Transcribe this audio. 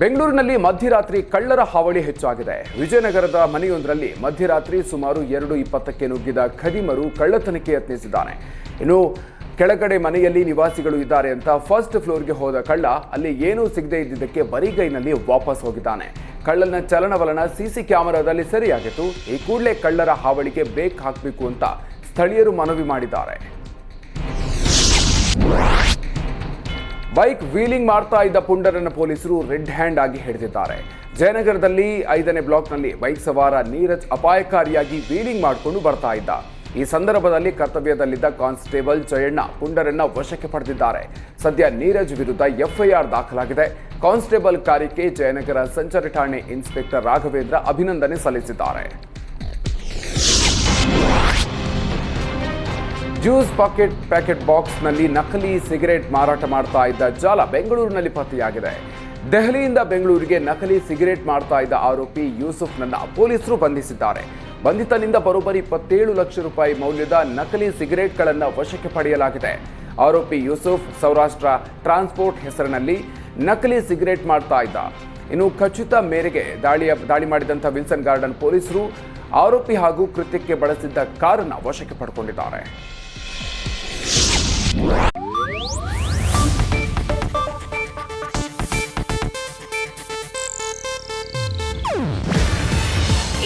ಬೆಂಗಳೂರಿನಲ್ಲಿ ಮಧ್ಯರಾತ್ರಿ ಕಳ್ಳರ ಹಾವಳಿ ಹೆಚ್ಚಾಗಿದೆ. ವಿಜಯನಗರದ ಮನೆಯೊಂದರಲ್ಲಿ ಮಧ್ಯರಾತ್ರಿ ಸುಮಾರು ಎರಡು ಇಪ್ಪತ್ತಕ್ಕೆ ನುಗ್ಗಿದ ಖದೀಮರು ಕಳ್ಳತನಕ್ಕೆ ಯತ್ನಿಸಿದ್ದಾನೆ. ಇನ್ನು ಕೆಳಗಡೆ ಮನೆಯಲ್ಲಿ ನಿವಾಸಿಗಳು ಇದ್ದಾರೆ ಅಂತ ಫಸ್ಟ್ ಫ್ಲೋರ್ಗೆ ಹೋದ ಕಳ್ಳ ಅಲ್ಲಿ ಏನೂ ಸಿಗದೇ ಇದ್ದಿದ್ದಕ್ಕೆ ಬರಿಗೈನಲ್ಲಿ ವಾಪಸ್ ಹೋಗಿದ್ದಾನೆ. ಕಳ್ಳನ ಚಲನವಲನ ಸಿಸಿ ಕ್ಯಾಮೆರಾದಲ್ಲಿ ಸರಿಯಾಗಿತ್ತು. ಈ ಕೂಡಲೇ ಕಳ್ಳರ ಹಾವಳಿಗೆ ಬ್ರೇಕ್ ಹಾಕಬೇಕು ಅಂತ ಸ್ಥಳೀಯರು ಮನವಿ ಮಾಡಿದ್ದಾರೆ. ಬೈಕ್ ವೀಲಿಂಗ್ ಮಾಡ್ತಾ ಇದ್ದ ಪುಂಡರನ್ನ ಪೊಲೀಸರು ರೆಡ್ ಹ್ಯಾಂಡ್ ಆಗಿ ಹಿಡಿದಿದ್ದಾರೆ. ಜಯನಗರದಲ್ಲಿ ಐದನೇ ಬ್ಲಾಕ್ನಲ್ಲಿ ಬೈಕ್ ಸವಾರ ನೀರಜ್ ಅಪಾಯಕಾರಿಯಾಗಿ ವೀಲಿಂಗ್ ಮಾಡಿಕೊಂಡು ಬರ್ತಾ ಇದ್ದ. ಈ ಸಂದರ್ಭದಲ್ಲಿ ಕರ್ತವ್ಯದಲ್ಲಿದ್ದ ಕಾನ್ಸ್ಟೇಬಲ್ ಜಯಣ್ಣ ಪುಂಡರನ್ನ ವಶಕ್ಕೆ ಪಡೆದಿದ್ದಾರೆ. ಸದ್ಯ ನೀರಜ್ ವಿರುದ್ಧ ಎಫ್ಐಆರ್ ದಾಖಲಾಗಿದೆ. ಕಾನ್ಸ್ಟೇಬಲ್ ಕಾರ್ಯಕ್ಕೆ ಜಯನಗರ ಸಂಚಾರಿ ಠಾಣೆ ಇನ್ಸ್ಪೆಕ್ಟರ್ ರಾಘವೇಂದ್ರ ಅಭಿನಂದನೆ ಸಲ್ಲಿಸಿದ್ದಾರೆ. ಜ್ಯೂಸ್ ಪಾಕೆಟ್ ಪ್ಯಾಕೆಟ್ ಬಾಕ್ಸ್ನಲ್ಲಿ ನಕಲಿ ಸಿಗರೇಟ್ ಮಾರಾಟ ಮಾಡ್ತಾ ಇದ್ದ ಜಾಲ ಬೆಂಗಳೂರಿನಲ್ಲಿ ಪತ್ತೆಯಾಗಿದೆ. ದೆಹಲಿಯಿಂದ ಬೆಂಗಳೂರಿಗೆ ನಕಲಿ ಸಿಗರೇಟ್ ಮಾಡ್ತಾ ಇದ್ದ ಆರೋಪಿ ಯೂಸುಫ್ನನ್ನ ಪೊಲೀಸರು ಬಂಧಿಸಿದ್ದಾರೆ. ಬಂಧಿತನಿಂದ ಬರೋಬ್ಬರಿ ಇಪ್ಪತ್ತೇಳು ಲಕ್ಷ ರೂಪಾಯಿ ಮೌಲ್ಯದ ನಕಲಿ ಸಿಗರೇಟ್ಗಳನ್ನು ವಶಕ್ಕೆ ಪಡೆಯಲಾಗಿದೆ. ಆರೋಪಿ ಯೂಸುಫ್ ಸೌರಾಷ್ಟ್ರ ಟ್ರಾನ್ಸ್ಪೋರ್ಟ್ ಹೆಸರಿನಲ್ಲಿ ನಕಲಿ ಸಿಗರೇಟ್ ಮಾಡ್ತಾ ಇದ್ದ. ಇನ್ನು ಖಚಿತ ಮೇರೆಗೆ ದಾಳಿಯ, ದಾಳಿ ಮಾಡಿದಂಥ ವಿಲ್ಸನ್ ಗಾರ್ಡನ್ ಪೊಲೀಸರು ಆರೋಪಿ ಹಾಗೂ ಕೃತ್ಯಕ್ಕೆ ಬಳಸಿದ್ದ ಕಾರನ್ನು ವಶಕ್ಕೆ ಪಡ್ಕೊಂಡಿದ್ದಾರೆ.